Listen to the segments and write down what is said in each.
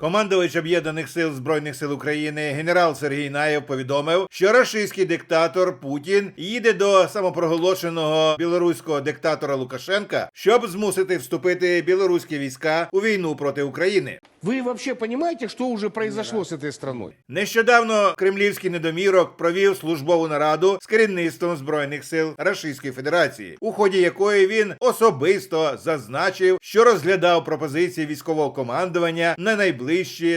Командувач об'єднаних сил збройних сил України генерал Сергій Наєв повідомив, що рашистський диктатор Путін їде до самопроголошеного білоруського диктатора Лукашенка, щоб змусити вступити білоруські війська у війну проти України. Вы вообще понимаете, что уже произошло с этой страной? Нещодавно кремлівський недомірок провів службову нараду з керівництвом збройних сил Російської Федерації, у ході якої він особисто зазначив, що розглядав пропозиції військового командування на найближчі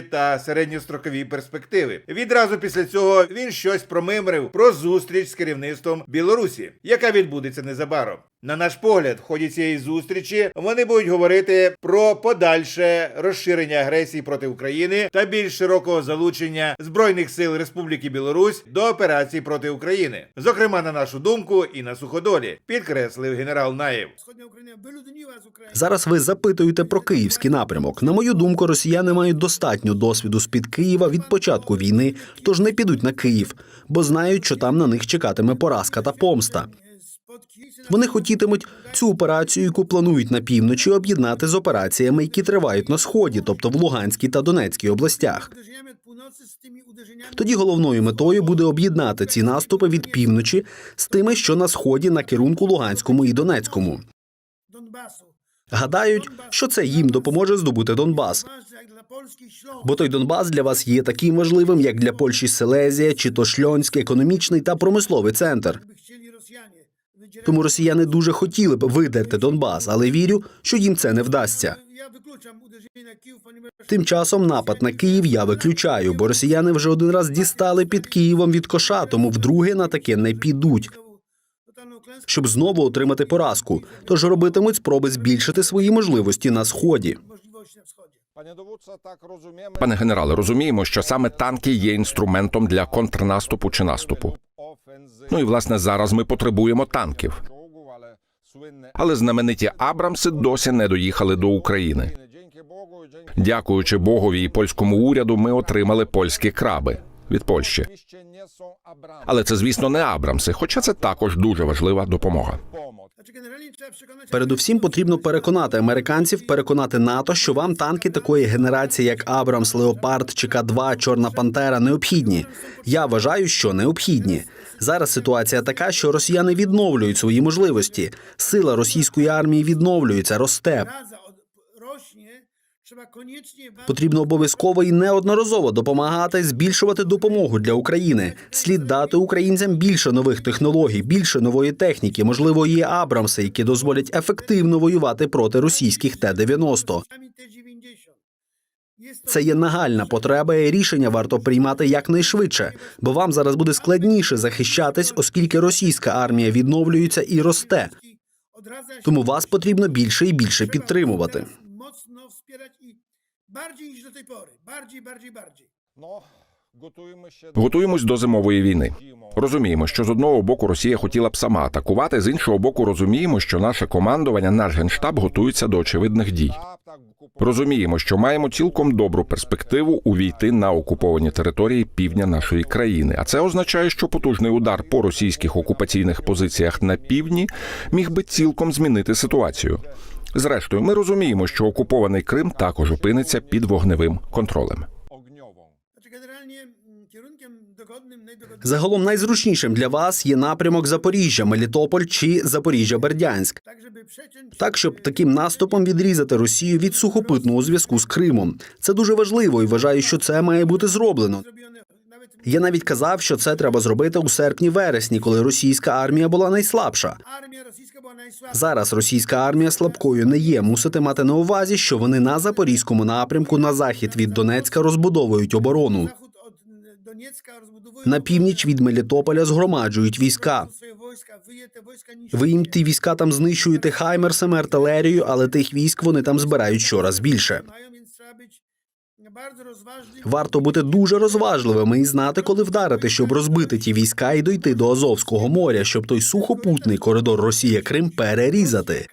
та середньострокові перспективи. Відразу після цього він щось промимрив про зустріч з керівництвом Білорусі, яка відбудеться незабаром. На наш погляд, в ході цієї зустрічі вони будуть говорити про подальше розширення агресії проти України та більш широкого залучення збройних сил Республіки Білорусь до операцій проти України, зокрема на нашу думку, і на суходолі, підкреслив генерал Наєв. Зараз ви запитуєте про київський напрямок. На мою думку, росіяни мають достатньо досвіду з під Києва від початку війни, тож не підуть на Київ, бо знають, що там на них чекатиме поразка та помста. Вони хотітимуть цю операцію, яку планують на півночі, об'єднати з операціями, які тривають на сході, тобто в Луганській та Донецькій областях. Тоді головною метою буде об'єднати ці наступи від півночі з тими, що на сході на керунку Луганському і Донецькому. Гадають, що це їм допоможе здобути Донбас. Бо той Донбас для вас є таким важливим, як для Польщі Селезія чи то Шльонськ, економічний та промисловий центр. Тому росіяни дуже хотіли б видерти Донбас, але вірю, що їм це не вдасться. Тим часом напад на Київ я виключаю, бо росіяни вже один раз дістали під Києвом від коша, тому вдруге на таке не підуть, щоб знову отримати поразку. Тож робитимуть спроби збільшити свої можливості на сході. Пане генерале, розуміємо, що саме танки є інструментом для контрнаступу чи наступу. Ну і власне зараз ми потребуємо танків. Але знамениті Абрамси досі не доїхали до України. Дякуючи Богові і польському уряду, ми отримали польські краби від Польщі. Але це, звісно, не Абрамси, хоча це також дуже важлива допомога. Передусім потрібно переконати американців, переконати НАТО, що вам танки такої генерації, як Абрамс, Леопард чи К-2, Чорна Пантера, необхідні. Я вважаю, що необхідні. Зараз ситуація така, що росіяни відновлюють свої можливості. Сила російської армії відновлюється, росте. Потрібно обов'язково і неодноразово допомагати збільшувати допомогу для України. Слід дати українцям більше нових технологій, більше нової техніки, можливо, є Абрамси, які дозволять ефективно воювати проти російських Т-90. sami T-90. Jest to... Це є нагальна потреба, і рішення варто приймати якнайшвидше, бо вам зараз буде складніше захищатись, оскільки російська армія відновлюється і росте. Тому вас потрібно більше і більше підтримувати. Wspierać i bardziej niż do tej pory. Bardziej, bardziej, bardziej. No. Готуємось до зимової війни. Розуміємо, що з одного боку Росія хотіла б сама атакувати, з іншого боку, розуміємо, що наше командування, наш генштаб готуються до очевидних дій. Розуміємо, що маємо цілком добру перспективу увійти на окуповані території півдня нашої країни. А це означає, що потужний удар по російських окупаційних позиціях на півдні міг би цілком змінити ситуацію. Зрештою, ми розуміємо, що окупований Крим також опиниться під вогневим контролем. Загалом найзручнішим для вас є напрямок Запоріжжя, Мелітополь чи Запоріжжя-Бердянськ. Так, щоб таким наступом відрізати Росію від сухопутного зв'язку з Кримом. Це дуже важливо і вважаю, що це має бути зроблено. Я навіть казав, що це треба зробити у серпні-вересні, коли російська армія була найслабша. Зараз російська армія слабкою не є. Мусите мати на увазі, що вони на запорізькому напрямку на захід від Донецька розбудовують оборону. На північ від Мелітополя згромаджують війська. Ви їм ті війська там знищуєте хаймерсами, артилерією, але тих військ вони там збирають щораз більше. Варто бути дуже розважливими і знати, коли вдарити, щоб розбити ті війська і дойти до Азовського моря, щоб той сухопутний коридор Росія Крим перерізати.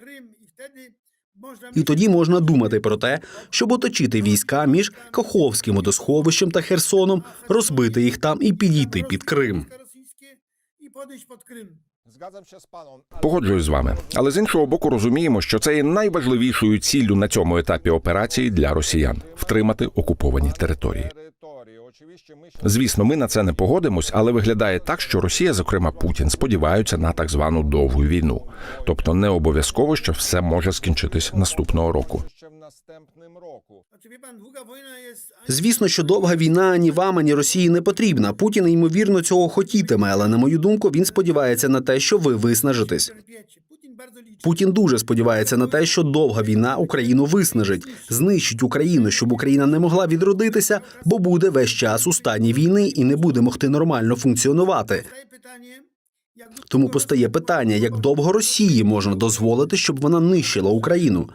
І тоді можна думати про те, щоб оточити війська між Каховським водосховищем та Херсоном, розбити їх там і підійти під Крим. Погоджуюсь з вами, але з іншого боку розуміємо, що це є найважливішою ціллю на цьому етапі операції для росіян втримати окуповані території. Звісно, ми на це не погодимось, але виглядає так, що Росія, зокрема Путін, сподіваються на так звану довгу війну. Тобто не обов'язково, що все може скінчитись наступного року. Wojna jest... Звісно, що довга війна ані вам, ані Росії не потрібна. Путін ймовірно цього хотітиме, але на мою думку, він сподівається на те, що ви виснажитесь. Путін дуже сподівається на те, що довга війна Україну виснажить, знищить Україну, щоб Україна не могла відродитися, бо буде весь час у стані війни і не буде могти нормально функціонувати. Тому постає питання, як довго Росії можна дозволити, щоб вона нищила Україну.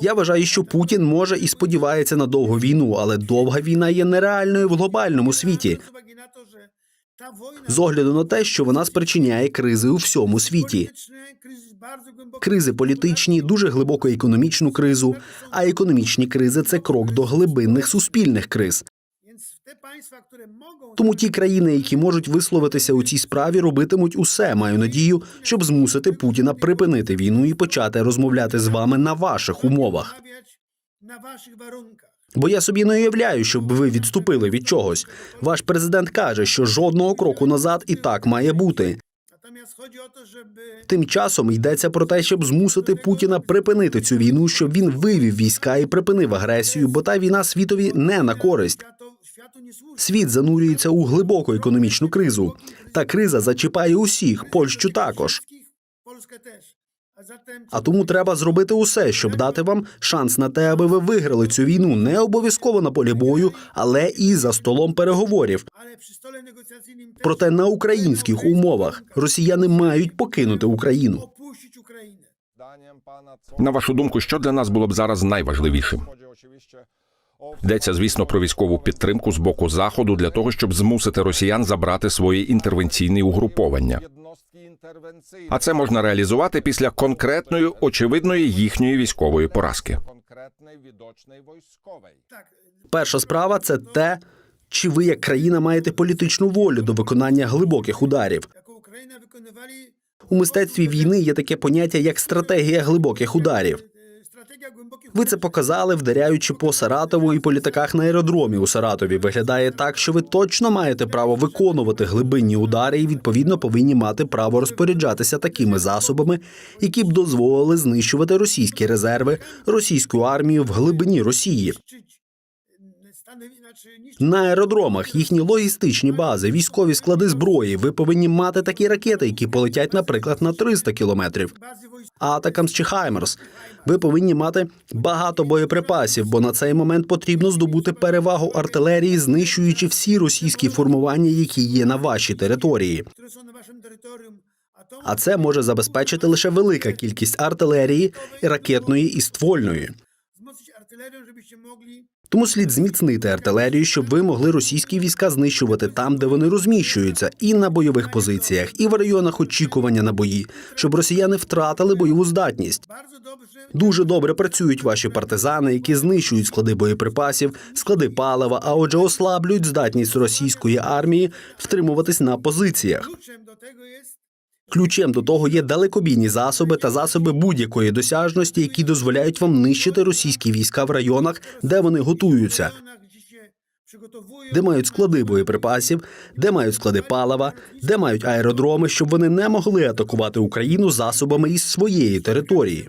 Я вважаю, що Путін може і сподівається на довгу війну, але довга війна є нереальною в глобальному світі з огляду на те, що вона спричиняє кризи у всьому світі. Кризи політичні, дуже глибоку економічну кризу. А економічні кризи це крок до глибинних суспільних криз. Тому ті країни, які можуть висловитися у цій справі, робитимуть усе. Маю надію, щоб змусити Путіна припинити війну і почати розмовляти з вами на ваших умовах. Бо я собі не уявляю, щоб ви відступили від чогось. Ваш президент каже, що жодного кроку назад і так має бути. To, Тим часом йдеться про те, щоб змусити Путіна припинити цю війну, щоб він вивів війська і припинив агресію, бо та війна світові не на користь. Світ занурюється у глибоку економічну кризу. Та криза зачіпає усіх, Польщу також. А тому треба зробити усе, щоб дати вам шанс на те, аби ви виграли цю війну не обов'язково на полі бою, але і за столом переговорів. Проте на українських умовах росіяни мають покинути Україну. На вашу думку, що для нас було б зараз найважливішим? Йдеться, звісно, про військову підтримку з боку заходу для того, щоб змусити росіян забрати свої інтервенційні угруповання. А це можна реалізувати після конкретної, очевидної їхньої військової поразки. Перша справа це те, чи ви як країна маєте політичну волю до виконання глибоких ударів. У мистецтві війни є таке поняття як стратегія глибоких ударів. Ви це показали, вдаряючи по Саратову і по літаках на аеродромі у Саратові. Виглядає так, що ви точно маєте право виконувати глибинні удари і відповідно повинні мати право розпоряджатися такими засобами, які б дозволили знищувати російські резерви, російську армію в глибині Росії. На аеродромах їхні логістичні бази, військові склади зброї. Ви повинні мати такі ракети, які полетять, наприклад, на 300 кілометрів. Атакамс чи Хаймерс. Ви повинні мати багато боєприпасів, бо на цей момент потрібно здобути перевагу артилерії, знищуючи всі російські формування, які є на вашій території. А це може забезпечити лише велика кількість артилерії, ракетної і ствольної. Тому слід зміцнити артилерію, щоб ви могли російські війська знищувати там, де вони розміщуються, і на бойових позиціях, і в районах очікування на бої, щоб росіяни втратили бойову здатність. Дуже добре працюють ваші партизани, які знищують склади боєприпасів, склади палива, а отже, ослаблюють здатність російської армії втримуватись на позиціях. Ключем до того є далекобійні засоби та засоби будь-якої досяжності, які дозволяють вам нищити російські війська в районах, де вони готуються, де мають склади боєприпасів, де мають склади палива, де мають аеродроми, щоб вони не могли атакувати Україну засобами із своєї території.